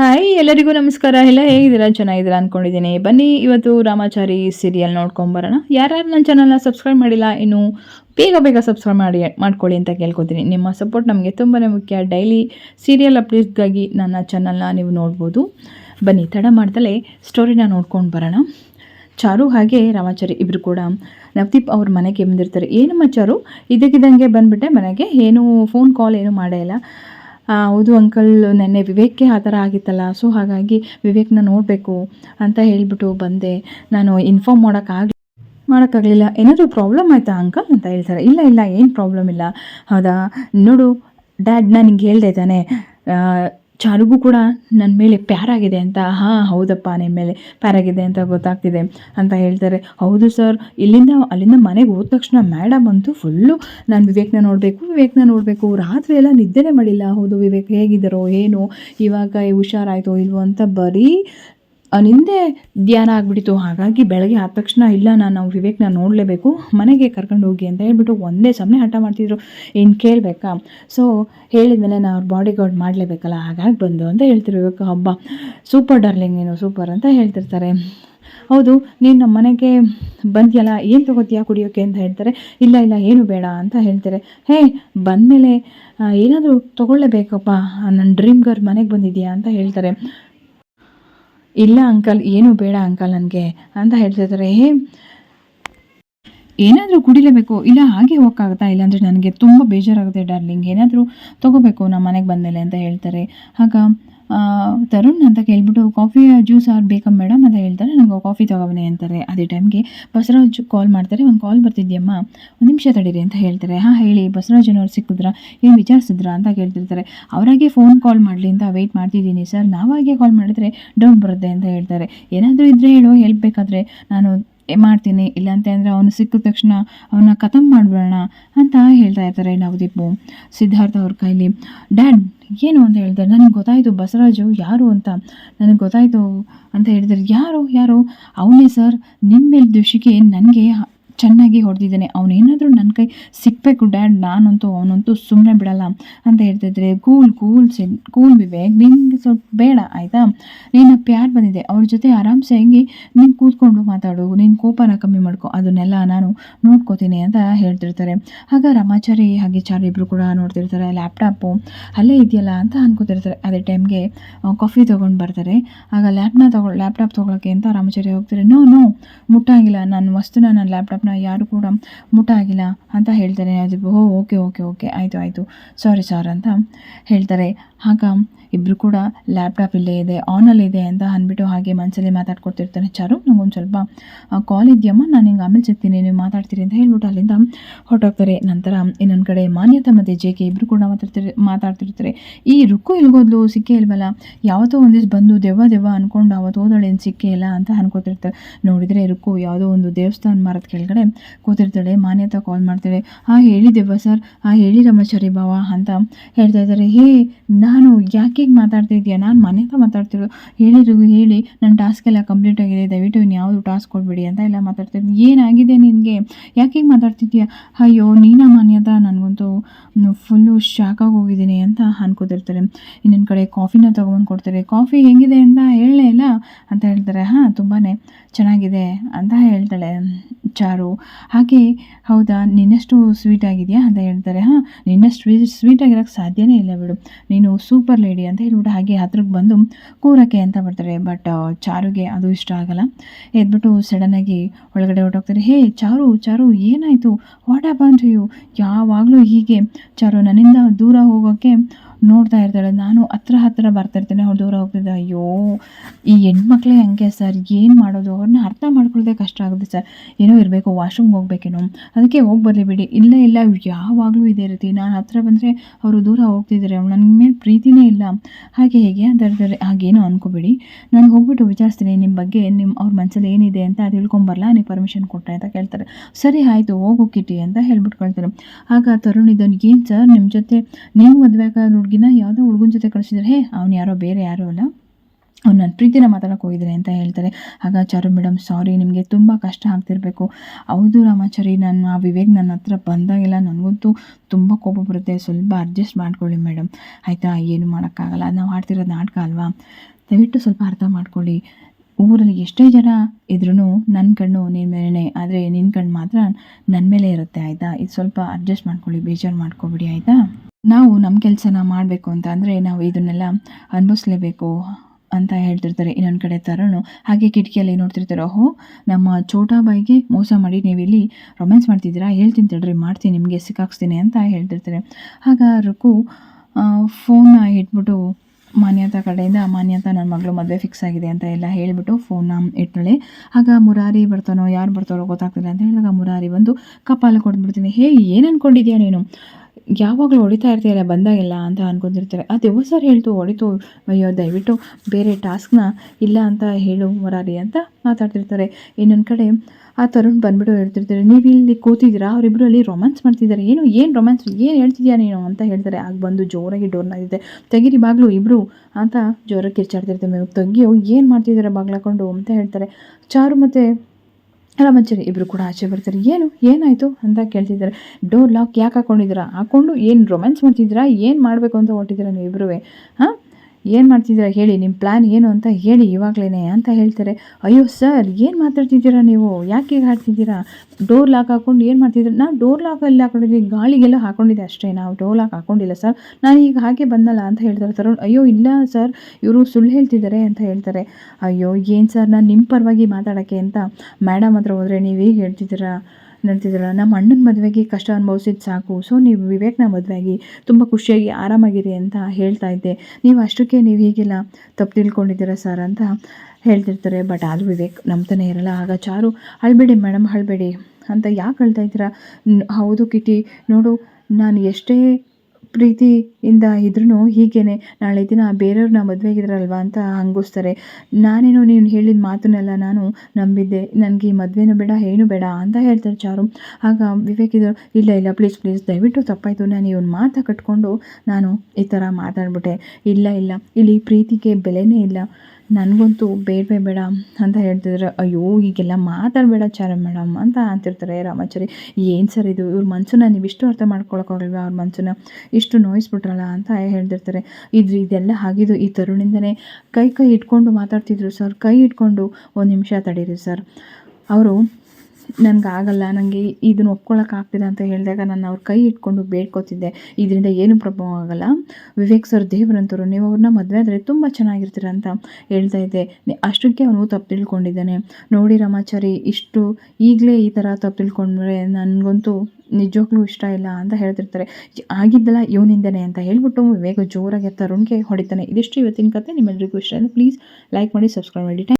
Hi ಎಲ್ಲರಿಗೂ ನಮಸ್ಕಾರ. ಎಲ್ಲ ಹೇಗಿದ್ದೀರಾ? ಚೆನ್ನಾಗಿದ್ದೀರಾ ಅಂದ್ಕೊಂಡಿದ್ದೀನಿ ಬನ್ನಿ, ಇವತ್ತು ರಾಮಾಚಾರಿ ಸೀರಿಯಲ್ ನೋಡ್ಕೊಂಬರೋಣ ಯಾರ್ಯಾರು ನನ್ನ ಚಾನಲ್ನ ಸಬ್ಸ್ಕ್ರೈಬ್ ಮಾಡಿಲ್ಲ, ಇನ್ನು ಬೇಗ ಬೇಗ ಸಬ್ಸ್ಕ್ರೈಬ್ ಮಾಡಿ, ಮಾಡ್ಕೊಳ್ಳಿ ಅಂತ ಕೇಳ್ಕೊತೀನಿ. ನಿಮ್ಮ ಸಪೋರ್ಟ್ ನಮಗೆ ತುಂಬಾ ಮುಖ್ಯ. ಡೈಲಿ ಸೀರಿಯಲ್ ಅಪ್ಡೇಟ್ಗಾಗಿ ನನ್ನ ಚಾನಲ್ನ ನೀವು ನೋಡ್ಬೋದು. ಬನ್ನಿ, ತಡ ಮಾಡ್ದಲೇ ಸ್ಟೋರಿನ ನೋಡ್ಕೊಂಡು ಬರೋಣ. ಚಾರು ಹಾಗೆ ರಾಮಾಚಾರಿ ಇಬ್ಬರು ಕೂಡ ನವದೀಪ್ ಅವ್ರ ಮನೆಗೆ ಬಂದಿರ್ತಾರೆ. ಏನಮ್ಮ ಚಾರು? ಇದಕ್ಕಿದ್ದಂಗೆ ಬಂದುಬಿಟ್ಟೆ ಮನೆಗೆ. ಏನು ಫೋನ್ ಕಾಲ್ ಏನು ಮಾಡೇ ಇಲ್ಲ. ಹೌದು ಅಂಕಲ್, ನೆನ್ನೆ ವಿವೇಕ್ಗೆ ಆ ಥರ ಆಗಿತ್ತಲ್ಲ, ಸೊ ಹಾಗಾಗಿ ವಿವೇಕ್ನ ನೋಡಬೇಕು ಅಂತ ಹೇಳಿಬಿಟ್ಟು ಬಂದೆ. ನಾನು ಇನ್ಫಾರ್ಮ್ ಮಾಡೋಕ್ಕಾಗಲಿ ಮಾಡೋಕ್ಕಾಗಲಿಲ್ಲ. ಏನಾದರೂ ಪ್ರಾಬ್ಲಮ್ ಆಯಿತಾ ಅಂಕಲ್? ಅಂತ ಹೇಳ್ತಾರೆ. ಇಲ್ಲ ಇಲ್ಲ, ಏನು ಪ್ರಾಬ್ಲಮ್ ಇಲ್ಲ. ಹೌದಾ? ನೋಡು ಡ್ಯಾಡ್ ನಿಂಗೆ ಹೇಳ್ದೆ ತಾನೆ. ಚಾರುಗೂ ಕೂಡ ನನ್ನ ಮೇಲೆ ಪ್ಯಾರಾಗಿದೆ ಅಂತ, ಹಾಂ, ಹೌದಪ್ಪ ನಿಮ್ಮ ಮೇಲೆ ಪ್ಯಾರಾಗಿದೆ ಅಂತ ಗೊತ್ತಾಗ್ತಿದೆ ಅಂತ ಹೇಳ್ತಾರೆ. ಹೌದು ಸರ್, ಇಲ್ಲಿಂದ, ಅಲ್ಲಿಂದ ಮನೆಗೆ ಹೋದ ತಕ್ಷಣ ಮೇಡಮ್ ಅಂತೂ ಫುಲ್ಲು ನಾನು ವಿವೇಕ್ನ ನೋಡಬೇಕು ವಿವೇಕ್ನ ನೋಡಬೇಕು. ರಾತ್ರಿ ಎಲ್ಲ ನಿದ್ದೆನೇ ಮಾಡಿಲ್ಲ. ಹೌದು, ವಿವೇಕ್ ಹೇಗಿದ್ದಾರೋ, ಏನು, ಇವಾಗ ಹುಷಾರಾಯಿತು ಇಲ್ವೋ ಅಂತ ಬರೀ ನಿಂದೆ ಧ್ಯಾನ ಆಗಿಬಿಟ್ಟಿತ್ತು. ಹಾಗಾಗಿ ಬೆಳಗ್ಗೆ ಆದ ತಕ್ಷಣ, ಇಲ್ಲ ನಾನು ವಿವೇಕ್ನ ನೋಡಲೇಬೇಕು, ಮನೆಗೆ ಕರ್ಕೊಂಡು ಹೋಗಿ ಅಂತ ಹೇಳ್ಬಿಟ್ಟು ಒಂದೇ ಸಮನೆ ಹಠ ಮಾಡ್ತಿದ್ರು. ಇನ್ನು ಕೇಳಬೇಕಾ? ಸೊ ಹೇಳಿದ್ಮೇಲೆ ನಾನು ಅವ್ರ ಬಾಡಿ ಗಾರ್ಡ್ ಮಾಡಲೇಬೇಕಲ್ಲ, ಹಾಗಾಗಿ ಬಂದು ಅಂತ ಹೇಳ್ತಿರು ವಿವೇಕ್. ಹಬ್ಬ ಸೂಪರ್ ಡಾರ್ಲಿಂಗ್ ನೀನು ಸೂಪರ್ ಅಂತ ಹೇಳ್ತಿರ್ತಾರೆ. ಹೌದು, ನೀನು ನಮ್ಮ ಮನೆಗೆ ಬಂದಿಯಲ್ಲ, ಏನು ತಗೋತೀಯಾ ಕುಡಿಯೋಕ್ಕೆ ಅಂತ ಹೇಳ್ತಾರೆ. ಇಲ್ಲ ಇಲ್ಲ, ಏನು ಬೇಡ ಅಂತ ಹೇಳ್ತಾರೆ. ಹೇ, ಬಂದಮೇಲೆ ಏನಾದರೂ ತೊಗೊಳ್ಳೇಬೇಕಪ್ಪ ನನ್ನ ಡ್ರೀಮ್ ಗರ್ ಮನೆಗೆ ಬಂದಿದೆಯಾ ಅಂತ ಹೇಳ್ತಾರೆ. ಇಲ್ಲ ಅಂಕಲ್, ಏನು ಬೇಡ ಅಂಕಲ್ ನನಗೆ ಅಂತ ಹೇಳ್ತಿದ್ದಾರೆ ಹೇ ಏನಾದರೂ ಕುಡಿಲೇಬೇಕು, ಇಲ್ಲ ಹಾಗೆ ಹೋಗೋಕ್ಕಾಗುತ್ತಾ ಇಲ್ಲಾಂದರೆ ನನಗೆ ತುಂಬ ಬೇಜಾರಾಗುತ್ತೆ ಡಾರ್ಲಿಂಗ್ ಏನಾದರೂ ತೊಗೋಬೇಕು ನಮ್ಮ ಮನೆಗೆ ಬಂದಮೇಲೆ ಅಂತ ಹೇಳ್ತಾರೆ. ಆಗ ತರುಣ್ ಅಂತ ಕೇಳ್ಬಿಟ್ಟು ಕಾಫಿ ಜ್ಯೂಸ್ ಆರ್ ಬೇಕಾ ಮೇಡಮ್ ಅಂತ ಹೇಳ್ತಾರೆ. ನನಗೆ ಕಾಫಿ ತಗೋಬನ್ನಿ ಅಂತಾರೆ. ಅದೇ ಟೈಮ್ಗೆ ಬಸವರಾಜ್ ಕಾಲ್ ಮಾಡ್ತಾರೆ. ಒಂದು ಕಾಲ್ ಬರ್ತಿದ್ಯಮ್ಮ? ಒಂದು ನಿಮಿಷ ತಡೀರಿ ಅಂತ ಹೇಳ್ತಾರೆ. ಹಾಂ, ಹೇಳಿ. ಬಸವರಾಜನವ್ರು ಸಿಕ್ಕಿದ್ರಾ? ಏನು ವಿಚಾರಿಸಿದ್ರಾ? ಅಂತ ಕೇಳ್ತಿರ್ತಾರೆ. ಅವರಾಗೆ ಫೋನ್ ಕಾಲ್ ಮಾಡಲಿ ಅಂತ ವೆಯ್ಟ್ ಮಾಡ್ತಿದ್ದೀನಿ, ಸರ್ ನಾವಾಗೆ ಕಾಲ್ ಮಾಡಿದ್ರೆ ಡೌಟ್ ಬರುತ್ತೆ ಅಂತ ಹೇಳ್ತಾರೆ. ಏನಾದರೂ ಇದ್ದರೆ ಹೇಳು. ಹೆಲ್ಪ್ ಬೇಕಾದರೆ ನಾನು ಮಾಡ್ತೀನಿ ಇಲ್ಲ ಅಂತ ಅಂದರೆ ಅವನು ಸಿಕ್ಕಿದ ತಕ್ಷಣ ಅವನ್ನ ಖತಮ್ ಮಾಡಿಬಿಡೋಣ ಅಂತ ಹೇಳ್ತಾ ಇರ್ತಾರೆ ನವದೀಪು. ಸಿದ್ಧಾರ್ಥ ಅವ್ರ ಕೈಲಿ, ಡ್ಯಾಡ್, ಏನು ಅಂತ ಹೇಳ್ತಾರೆ ನನಗೆ ಗೊತ್ತಾಯಿತು ಬಸವರಾಜು ಯಾರು ಅಂತ. ನನಗೆ ಗೊತ್ತಾಯಿತು ಅಂತ ಹೇಳಿದರೆ, ಯಾರು ಯಾರು? ಅವನೇ ಸರ್. ನಿಮ್ಮ ಮೇಲೆ ದೃಷ್ಟಿಗೆ ನನಗೆ ಚೆನ್ನಾಗಿ ಹೊಡೆದಿದ್ದಾನೆ. ಅವನೇನಾದರೂ ನನ್ನ ಕೈ ಸಿಕ್ಕಬೇಕು ಡ್ಯಾಡ್ ನಾನಂತೂ ಅವನಂತೂ ಸುಮ್ಮನೆ ಬಿಡಲ್ಲ ಅಂತ ಹೇಳ್ತಿದ್ರೆ cool cool C cool Vivek ನಿಂಗೆ ಸ್ವಲ್ಪ ಬೇಡ, ಆಯಿತಾ? ನೀನು ಪ್ಯಾರ್ ಬಂದಿದೆ. ಅವ್ರ ಜೊತೆ ಆರಾಮ್ಸೆ ಹೆಂಗೆ ನೀನು ಕೂತ್ಕೊಂಡು ಮಾತಾಡು. ನಿನ್ನ ಕೋಪನ ಕಮ್ಮಿ ಮಾಡ್ಕೊ. ಅದನ್ನೆಲ್ಲ ನಾನು ನೋಡ್ಕೋತೀನಿ ಅಂತ ಹೇಳ್ತಿರ್ತಾರೆ. ಆಗ ರಾಮಾಚಾರಿ ಹಾಗೆ ಚಾರು ಇಬ್ಬರು ಕೂಡ ನೋಡ್ತಿರ್ತಾರೆ ಲ್ಯಾಪ್ಟಾಪು ಅಲ್ಲೇ ಇದೆಯಲ್ಲ ಅಂತ ಅನ್ಕೋತಿರ್ತಾರೆ. ಅದೇ ಟೈಮ್ಗೆ ಕಾಫಿ ತೊಗೊಂಡು ಬರ್ತಾರೆ. ಆಗ ಲ್ಯಾಪ್ನ ತಗೊ ಲ್ಯಾಪ್ಟಾಪ್ ತೊಗೊಳಕ್ಕೆ ಅಂತ ರಾಮಾಚಾರಿ ಹೋಗ್ತಾರೆ ನೋ ನೋ ಮುಟ್ಟಾಗಿಲ್ಲ. ನನ್ನ ವಸ್ತುನ ನನ್ನ ಲ್ಯಾಪ್ಟಾಪ್ನ ಯಾರು ಕೂಡ ಮುಟ್ಟಾಗಿಲ್ಲ ಅಂತ ಹೇಳ್ತಾರೆ ಅದು ಓ, ಓಕೆ ಓಕೆ ಓಕೆ. ಆಯಿತು ಆಯಿತು. ಸಾರಿ ಸಾರ್ ಅಂತ ಹೇಳ್ತಾರೆ. ಆಗ ಇಬ್ಬರು ಕೂಡ ಲ್ಯಾಪ್ಟಾಪ್ ಇಲ್ಲೇ ಇದೆ ಆನಲ್ಲಿದೆ ಅಂತ ಅಂದ್ಬಿಟ್ಟು ಹಾಗೆ ಮನಸ್ಸಲ್ಲಿ ಮಾತಾಡ್ಕೊಡ್ತಿರ್ತಾನೆ ಚಾರು, ನಂಗೊಂದು ಸ್ವಲ್ಪ ಕಾಲ್ ಇದೆಯಮ್ಮ? ನಾನು ಹಿಂಗೆ ಆಮೇಲೆ ಸಿಗ್ತೀನಿ ನೀವು ಮಾತಾಡ್ತೀರಿ ಅಂತ ಹೇಳ್ಬಿಟ್ಟು ಅಲ್ಲಿಂದ ಹೊರಟೋಗ್ತಾರೆ. ನಂತರ ಇನ್ನೊಂದು ಕಡೆ ಮಾನ್ಯತಾ ಮತ್ತು ಜೆ ಕೆ ಇಬ್ಬರು ಕೂಡ ಮಾತಾಡ್ತಿರ್, ಮಾತಾಡ್ತಿರ್ತಾರೆ. ಈ ರುಕ್ಕು ಇಲ್ಗೋದ್ಲು ಸಿಕ್ಕೇ ಇಲ್ವಲ್ಲ? ಯಾವತ್ತೋ ಒಂದು ದಿವ್ಸ ಬಂದು ದೆವ್ವ ದೆವ್ವ ಅಂದ್ಕೊಂಡು ಅವತ್ತು ಏನು ಸಿಕ್ಕೇ ಇಲ್ಲ ಅಂತ ಅನ್ಕೋತಿರ್ತಾರೆ. ನೋಡಿದರೆ ರುಕ್ಕು ಯಾವುದೋ ಒಂದು ದೇವಸ್ಥಾನ ಮರದ ಕೆಳಗಡೆ ಕೂತಿರ್ತಾಳೆ. ಮಾನ್ಯತಾ ಕಾಲ್ ಮಾಡ್ತಾಳೆ. ಹಾಂ ಹೇಳಿ ದೆವ್ವ ಸರ್. ಹಾಂ ಹೇಳಿ ರಮಾಚಾರಿ ಭಾವ ಅಂತ ಹೇಳ್ತಾ ಇದ್ದಾರೆ. ಹೇ, ನಾನು ಯಾಕೆ ಹೀಗೆ ಮಾತಾಡ್ತಾ ನಾನು ಮನೆಯಿಂದ ಮಾತಾಡ್ತಿರೋದು. ಹೇಳಿದ್ರು ಹೇಳಿ. ನನ್ನ ಟಾಸ್ಕ್ ಎಲ್ಲ ಕಂಪ್ಲೀಟ್ ಆಗಿದೆ. ದಯವಿಟ್ಟು ಇನ್ನು ಯಾವುದು ಟಾಸ್ಕ್ ಕೊಡಬೇಡಿ ಅಂತ ಎಲ್ಲ ಮಾತಾಡ್ತಿದ್ದೀನಿ ಏನಾಗಿದೆ ನಿನಗೆ? ಯಾಕೆ ಹೀಗೆ ಮಾತಾಡ್ತಿದ್ಯಾ ಅಯ್ಯೋ, ನೀನಾ ಮಾನ್ಯದ ನನಗಂತೂ ಫುಲ್ಲು ಶಾಕಾಗಿ ಹೋಗಿದ್ದೀನಿ ಅಂತ ಅನ್ಕೋತಿರ್ತಾರೆ. ಇನ್ನೊಂದು ಕಡೆ ಕಾಫಿನ ತೊಗೊಂಡು ಕೊಡ್ತಾರೆ. ಕಾಫಿ ಹೆಂಗಿದೆ ಅಂತ ಹೇಳಲೇ ಇಲ್ಲ ಅಂತ ಹೇಳ್ತಾರೆ. ಹಾಂ ತುಂಬಾ ಚೆನ್ನಾಗಿದೆ ಅಂತ ಹೇಳ್ತಾಳೆ. ಚಾರು. ಹಾಗೆ, ಹೌದಾ, ನಿನ್ನಷ್ಟು ಸ್ವೀಟ್ ಆಗಿದೆಯಾ ಅಂತ ಹೇಳ್ತಾರೆ. ಹಾಂ, ನಿನ್ನಷ್ಟು ಸ್ವೀಟ್ ಆಗಿರೋಕ್ಕೆ ಸಾಧ್ಯನೇ ಇಲ್ಲ ಬಿಡು. ನೀನು ಸೂಪರ್ ಲೇಡಿ ಅಂತ ಹೇಳ್ಬಿಟ್ಟು ಹಾಗೆ ಹತ್ರಕ್ಕೆ ಬಂದು ಕೂರಕ್ಕೆ ಅಂತ ಬರ್ತಾರೆ. ಬಟ್ ಚಾರುಗೆ ಅದು ಇಷ್ಟ ಆಗಲ್ಲ. ಎದ್ಬಿಟ್ಟು ಸಡನ್ನಾಗಿ ಒಳಗಡೆ ಹೊರಟೋಗ್ತಾರೆ. ಹೇ, ಚಾರು ಚಾರು, ಏನಾಯಿತು? ವಾಟ್ ಹ್ಯಾಪನ್ ಟು ಯು ಯಾವಾಗಲೂ ಹೀಗೆ. ಚಾರು, ನನ್ನಿಂದ ದೂರ ಹೋಗೋಕ್ಕೆ ನೋಡ್ತಾ ಇರ್ತಾಳೆ. ನಾನು ಹತ್ರ ಹತ್ರ ಬರ್ತಾ ಇರ್ತೇನೆ. ಅವ್ರು ದೂರ ಹೋಗ್ತಿದ್ದೆ ಅಯ್ಯೋ, ಈ ಹೆಣ್ಮಕ್ಳೇ ಹಂಗೆ ಸರ್. ಏನು ಮಾಡೋದು? ಅವ್ರನ್ನ ಅರ್ಥ ಮಾಡ್ಕೊಳ್ಳೋದೇ ಕಷ್ಟ ಆಗುತ್ತೆ ಸರ್. ಏನೋ ಇರಬೇಕು, ವಾಶ್ರೂಮ್ಗೆ ಹೋಗ್ಬೇಕೇನೋ. ಅದಕ್ಕೆ ಹೋಗಿ ಬರಲಿ ಬಿಡಿ. ಇಲ್ಲ ಇಲ್ಲ. ಯಾವಾಗಲೂ ಇದೇ ರೀತಿ. ನಾನು ಹತ್ರ ಬಂದರೆ ಅವರು ದೂರ ಹೋಗ್ತಿದ್ದಾರೆ ನನ್ನ ಮೇಲೆ ಪ್ರೀತಿನೇ ಇಲ್ಲ. ಹಾಗೆ ಹೇಗೆ ಅಂತ ಹೇಳ್ತಾರೆ. ಹಾಗೇನೋ ಅನ್ಕೋಬೇಡಿ. ನಾನು ಹೋಗ್ಬಿಟ್ಟು ವಿಚಾರಿಸ್ತೀನಿ. ನಿಮ್ಮ ಬಗ್ಗೆ ನಿಮ್ಮ ಅವ್ರ ಮನಸ್ಸಲ್ಲಿ ಏನಿದೆ ಅಂತ ತಿಳ್ಕೊಂಬರಲ್ಲ ನೀವು ಪರ್ಮಿಷನ್ ಕೊಟ್ಟರೆ ಅಂತ ಕೇಳ್ತಾರೆ. ಸರಿ, ಆಯಿತು. ಹೋಗು ಕಿಟಿ ಅಂತ ಹೇಳ್ಬಿಟ್ಕೊಳ್ತಾರೆ. ಆಗ ತರುಣ್ ಇದನ್ನು ಏನು ಸರ್? ನಿಮ್ಮ ಜೊತೆ ನೀವು ಮದುವೆ ಹುಡುಗಿನ ಯಾವುದೋ ಹುಡುಗನ ಜೊತೆ ಕಳಿಸಿದ್ರೆ, ಹೇ, ಅವ್ನು ಯಾರೋ ಬೇರೆ ಯಾರೋ ಅಲ್ಲ, ಅವ್ನು ನನ್ನ ಪ್ರೀತಿನ ಮಾತಾಡೋಕೆ ಹೋಗಿದ್ದಾರೆ ಅಂತ ಹೇಳ್ತಾರೆ. ಆಗ ಚಾರು ಮೇಡಮ್ ಸಾರಿ, ನಿಮಗೆ ತುಂಬ ಕಷ್ಟ ಆಗ್ತಿರಬೇಕು. ಹೌದು ರಾಮಾಚಾರಿ, ನಾನು, ಆ ವಿವೇಕ್ ನನ್ನ ಹತ್ರ ಬಂದಾಗೆಲ್ಲ ನನಗಂತೂ ತುಂಬ ಕೋಪ ಬರುತ್ತೆ. ಸ್ವಲ್ಪ ಅಡ್ಜಸ್ಟ್ ಮಾಡ್ಕೊಳ್ಳಿ ಮೇಡಮ್ ಆಯಿತಾ, ಏನು ಮಾಡೋಕ್ಕಾಗಲ್ಲ. ನಾವು ಆಡ್ತಿರೋದು ನಾಟಕ ಅಲ್ವಾ? ದಯವಿಟ್ಟು ಸ್ವಲ್ಪ ಅರ್ಥ ಮಾಡ್ಕೊಳ್ಳಿ. ಊರಲ್ಲಿ ಎಷ್ಟೇ ಜನ ಇದ್ರೂ ನನ್ನ ಕಣ್ಣು ನಿನ್ನ ಮೇಲೆ ಆದರೆ ನಿನ್ನ ಕಣ್ಣು ಮಾತ್ರ ನನ್ನ ಮೇಲೆ ಇರುತ್ತೆ, ಆಯಿತಾ? ಇದು ಸ್ವಲ್ಪ ಅಡ್ಜಸ್ಟ್ ಮಾಡ್ಕೊಳ್ಳಿ, ಬೇಜಾರು ಮಾಡ್ಕೊಬಿಡಿ, ಆಯಿತಾ? ನಾವು ನಮ್ಮ ಕೆಲಸನ ಮಾಡಬೇಕು ಅಂತ ಅಂದರೆ ನಾವು ಇದನ್ನೆಲ್ಲ ಅನುಭವಿಸ್ಲೇಬೇಕು ಅಂತ ಹೇಳ್ತಿರ್ತಾರೆ. ಇನ್ನೊಂದು ಕಡೆ ತರುಣು. ಹಾಗೆ ಕಿಟಕಿಯಲ್ಲಿ ನೋಡ್ತಿರ್ತಾರೆ, ಓಹೋ, ನಮ್ಮ ಛೋಟಾ ಬಾಯಿಗೆ ಮೋಸ ಮಾಡಿ ನೀವು ಇಲ್ಲಿ ರೊಮ್ಯಾನ್ಸ್ ಮಾಡ್ತಿದ್ದೀರಾ? ಹೇಳ್ತೀನಿ ತಡ್ರಿ, ಮಾಡ್ತೀನಿ, ನಿಮಗೆ ಸಿಕ್ಕಾಕ್ಸ್ತೀನಿ ಅಂತ ಹೇಳ್ತಿರ್ತಾರೆ. ಆಗ ರುಕು ಫೋನ್ನ ಇಟ್ಬಿಟ್ಟು ಮಾನ್ಯತಾ ಕಡೆಯಿಂದ, ಮಾನ್ಯತಾ ನನ್ನ ಮಗಳು ಮದುವೆ ಫಿಕ್ಸ್ ಆಗಿದೆ ಅಂತ ಎಲ್ಲ ಹೇಳಿಬಿಟ್ಟು ಫೋನ್ನ ಇಟ್ಟಳೆ ಆಗ ಮುರಾರಿ ಬರ್ತಾನೋ, ಯಾರು ಬರ್ತಾರೋ ಗೊತ್ತಾಗ್ತಿಲ್ಲ ಅಂತ ಹೇಳಿದಾಗ ಮುರಾರಿ ಬಂದು ಕಪಾಲ ಕೊಡ್ಬಿಡ್ತೀನಿ ಹೇ ಏನು ಅನ್ಕೊಂಡಿದ್ಯಾ ನೀನು? ಯಾವಾಗಲೂ ಹೊಡಿತಾ ಇರ್ತೀಯಲ್ಲ, ಬಂದಾಗೆಲ್ಲ ಅಂತ ಅನ್ಕೊಂಡಿರ್ತಾರೆ. ದೆವ್ವ ಸರ್ ಹೇಳ್ತು, ಹೊಡಿತು, ಅಯ್ಯೋ, ದಯವಿಟ್ಟು ಬೇರೆ ಟಾಸ್ಕ್ನ ಇಲ್ಲ ಅಂತ ಹೇಳು ಮುರಾರಿ ಅಂತ ಮಾತಾಡ್ತಿರ್ತಾರೆ. ಇನ್ನೊಂದು ಕಡೆ ಆ ತರುಣ್ ಬಂದ್ಬಿಟ್ಟು ಹೇಳ್ತಿರ್ತಾರೆ ನೀವು ಇಲ್ಲಿ ಕೂತಿದ್ದೀರಾ? ಅವರಿಬ್ಬರು ಅಲ್ಲಿ ರೊಮ್ಯಾನ್ಸ್ ಮಾಡ್ತಿದ್ದಾರೆ. ಏನು ಏನು ರೊಮ್ಯಾನ್ಸ್ ಏನು ಹೇಳ್ತಿದ್ಯಾ ನೀನು? ಅಂತ ಹೇಳ್ತಾರೆ. ಆಗ ಬಂದು ಜೋರಾಗಿ ಡೋರ್ನ ಇದೆ ತೆಗಿರಿ ಬಾಗ್ಲು ಇಬ್ಬರು ಅಂತ ಜೋರಾಗಿ ಕಿರ್ಚಾಡ್ತಿರ್ತಾರೆ. ತೆಗಿಯೋ, ಏನು ಮಾಡ್ತಿದ್ದಾರೆ ಬಾಗ್ಲಾಕೊಂಡು? ಅಂತ ಹೇಳ್ತಾರೆ. ಚಾರು ಮತ್ತು ರಾಮಂಚರಿ ಇಬ್ಬರು ಕೂಡ ಆಚೆ ಬರ್ತಾರೆ. ಏನು? ಏನಾಯಿತು ಅಂತ ಕೇಳ್ತಿದ್ದಾರೆ. ಡೋರ್ ಲಾಕ್ ಯಾಕೆ ಹಾಕೊಂಡಿದ್ದೀರಾ? ಹಾಕೊಂಡು ಏನು ರೊಮ್ಯಾನ್ಸ್ ಮಾಡ್ತಿದ್ದೀರಾ? ಏನು ಮಾಡಬೇಕು ಅಂತ ಹೊಟ್ಟಿದ್ದೀರಾ ನೀವು ಇಬ್ಬರೂ ಹಾಂ? ಏನು ಮಾಡ್ತಿದ್ದೀರಾ? ಹೇಳಿ ನಿಮ್ಮ ಪ್ಲ್ಯಾನ್ ಏನು ಅಂತ ಹೇಳಿ ಇವಾಗಲೇ ಅಂತ ಹೇಳ್ತಾರೆ. ಅಯ್ಯೋ ಸರ್ ಏನು ಮಾತಾಡ್ತಿದ್ದೀರಾ ನೀವು? ಯಾಕೆ ಹೀಗೆ ಹಾಡ್ತಿದ್ದೀರಾ? ಡೋರ್ ಲಾಕ್ ಹಾಕೊಂಡು ಏನು ಮಾಡ್ತಿದ್ದೀರಾ ನಾವು ಡೋರ್ ಲಾಕ್ ಅಲ್ಲಿ ಹಾಕೊಂಡಿದ್ವಿ ಗಾಳಿಗೆಲ್ಲ ಹಾಕೊಂಡಿದ್ದೆ ಅಷ್ಟೇ. ನಾವು ಡೋರ್ ಲಾಕ್ ಹಾಕೊಂಡಿಲ್ಲ ಸರ್ ನಾನು ಈಗ ಹಾಗೆ ಬಂದಲ್ಲ ಅಂತ ಹೇಳ್ತಾರೆ. ತರುಣ್, ಅಯ್ಯೋ, ಇಲ್ಲ ಸರ್ ಇವರು ಸುಳ್ಳು ಹೇಳ್ತಿದ್ದಾರೆ ಅಂತ ಹೇಳ್ತಾರೆ. ಅಯ್ಯೋ, ಏನು ಸರ್ ನಾನು ನಿಮ್ಮ ಪರವಾಗಿ ಮಾತಾಡೋಕ್ಕೆ ಅಂತ ಮೇಡಮ್ ಹತ್ರ ಹೋದರೆ ನೀವು ಹೇಗೆ ಹೇಳ್ತಿದ್ದೀರಾ? ನಡ್ತಿದ್ದೀರ ನಮ್ಮ ಅಣ್ಣನ ಮದುವೆಗೆ ಕಷ್ಟ ಅನುಭವಿಸಿದ್ದು ಸಾಕು. ಸೊ ನೀವು ವಿವೇಕ್ನ ಮದುವೆಯಾಗಿ ತುಂಬ ಖುಷಿಯಾಗಿ ಆರಾಮಾಗಿರಿ ಅಂತ ಹೇಳ್ತಾ ಇದ್ದೆ. ನೀವು ಅಷ್ಟಕ್ಕೆ ನೀವು ಹೀಗೆಲ್ಲ ತಪ್ಪು ತಿಳ್ಕೊಂಡಿದ್ದೀರ ಸರ್ ಅಂತ ಹೇಳ್ತಿರ್ತಾರೆ. ಬಟ್ ಆದರೂ ವಿವೇಕ್ ನಂಬ್ತಾನೆ ಇರಲ್ಲ. ಆಗ ಚಾರು, ಅಳ್ಬೇಡಿ ಮೇಡಮ್ ಅಳ್ಬೇಡಿ. ಅಂತ ಯಾಕೆ ಹೇಳ್ತಾ ಇದ್ದೀರಾ? ಹೌದು ಕಿಟಿ. ನೋಡು, ನಾನು ಎಷ್ಟೇ ಪ್ರೀತಿಯಿಂದ ಇದ್ರೂ ಹೀಗೇನೆ, ನಾಳೆ ದಿನ ಬೇರೆಯವ್ರನ್ನ ಮದುವೆಗಿದ್ರಲ್ವಾ ಅಂತ ಹಂಗಿಸ್ತಾರೆ. ನಾನೇನು ನೀನು ಹೇಳಿದ ಮಾತನ್ನೆಲ್ಲ ನಾನು ನಂಬಿದ್ದೆ. ನನಗೆ ಈ ಮದುವೆನೂ ಬೇಡ, ಏನು ಬೇಡ ಅಂತ ಹೇಳ್ತಾರೆ ಚಾರು. ಆಗ ವಿವೇಕ್ ಇದ್ರು, ಇಲ್ಲ ಇಲ್ಲ ಪ್ಲೀಸ್ ಪ್ಲೀಸ್ ದಯವಿಟ್ಟು ತಪ್ಪಾಯಿತು. ನಾನು ಇವ್ನ ಮಾತು ಕಟ್ಕೊಂಡು ನಾನು ಈ ಥರ ಮಾತಾಡ್ಬಿಟ್ಟೆ. ಇಲ್ಲ ಇಲ್ಲ, ಇಲ್ಲಿ ಪ್ರೀತಿಗೆ ಬೆಲೆನೇ ಇಲ್ಲ. ನನಗಂತೂ ಬೇಡವೇ ಬೇಡ ಅಂತ ಹೇಳ್ತಿದ್ರೆ. ಅಯ್ಯೋ ಈಗೆಲ್ಲ ಮಾತಾಡಬೇಡ ಚಾರ ಮೇಡಮ್ ಅಂತ ಅಂತಿರ್ತಾರೆ ರಾಮಾಚಾರಿ. ಏನು ಸರ್ ಇದು? ಇವ್ರ ಮನಸ್ಸನ್ನ ನೀವು ಇಷ್ಟು ಅರ್ಥ ಮಾಡ್ಕೊಳಕ್ಕಾಗಲ್ವಾ ಅವ್ರ ಮನಸ್ಸನ್ನ ಇಷ್ಟು ನೋಯಿಸ್ಬಿಟ್ರಲ್ಲ ಅಂತ ಹೇಳ್ತಿರ್ತಾರೆ. ಇದು, ಇದೆಲ್ಲ ಆಗಿದ್ದು ಈ ತರುಣಿಂದನೇ ಕೈ ಕೈ ಇಟ್ಕೊಂಡು ಮಾತಾಡ್ತಿದ್ರು ಸರ್. ಕೈ ಇಟ್ಕೊಂಡು ಒಂದು ನಿಮಿಷ ತಡೀರಿ ಸರ್. ಅವರು ಆಗಲ್ಲ ನನಗೆ ಇದನ್ನು ಒಪ್ಕೊಳ್ಳೋಕ್ಕಾಗ್ತಿದೆ ಅಂತ ಹೇಳಿದಾಗ ನಾನು ಅವ್ರ ಕೈ ಇಟ್ಕೊಂಡು ಬೇಡ್ಕೋತಿದ್ದೆ. ಇದರಿಂದ ಏನು ಪ್ರಾಬ್ಲಮ್ ಆಗಲ್ಲ. ವಿವೇಕ್ ಸರ್ ದೇವರಂತರು ನೀವು ಅವ್ರನ್ನ ಮದುವೆ ಆದರೆ ತುಂಬ ಚೆನ್ನಾಗಿರ್ತೀರ ಅಂತ ಹೇಳ್ತಾ ಇದ್ದೆ. ಅಷ್ಟಕ್ಕೆ ಅವನು ತಪ್ಪು ತಿಳ್ಕೊಂಡಿದ್ದಾನೆ. ನೋಡಿ ರಾಮಾಚಾರಿ, ಇಷ್ಟು ಈಗಲೇ ಈ ಥರ ತಪ್ಪು ತಿಳ್ಕೊಂಡ್ರೆ ನನಗಂತೂ ನಿಜವಾಗ್ಲೂ ಇಷ್ಟ ಇಲ್ಲ ಅಂತ ಹೇಳ್ತಿರ್ತಾರೆ. ಆಗಿದ್ದಲ್ಲ ಇವನಿಂದನೇ ಅಂತ ಹೇಳ್ಬಿಟ್ಟು ವಿವೇಕ್ ಜೋರಾಗಿ ತರುಣ್ಗೆ ಹೊಡಿತಾನೆ. ಇದಿಷ್ಟು ಇವತ್ತಿನ ಕತೆ. ನಿಮ್ಮೆಲ್ಲರಿಗೂ ಇಷ್ಟ ಪ್ಲೀಸ್ ಲೈಕ್ ಮಾಡಿ ಸಬ್ಸ್ಕ್ರೈಬ್ ಮಾಡಿ.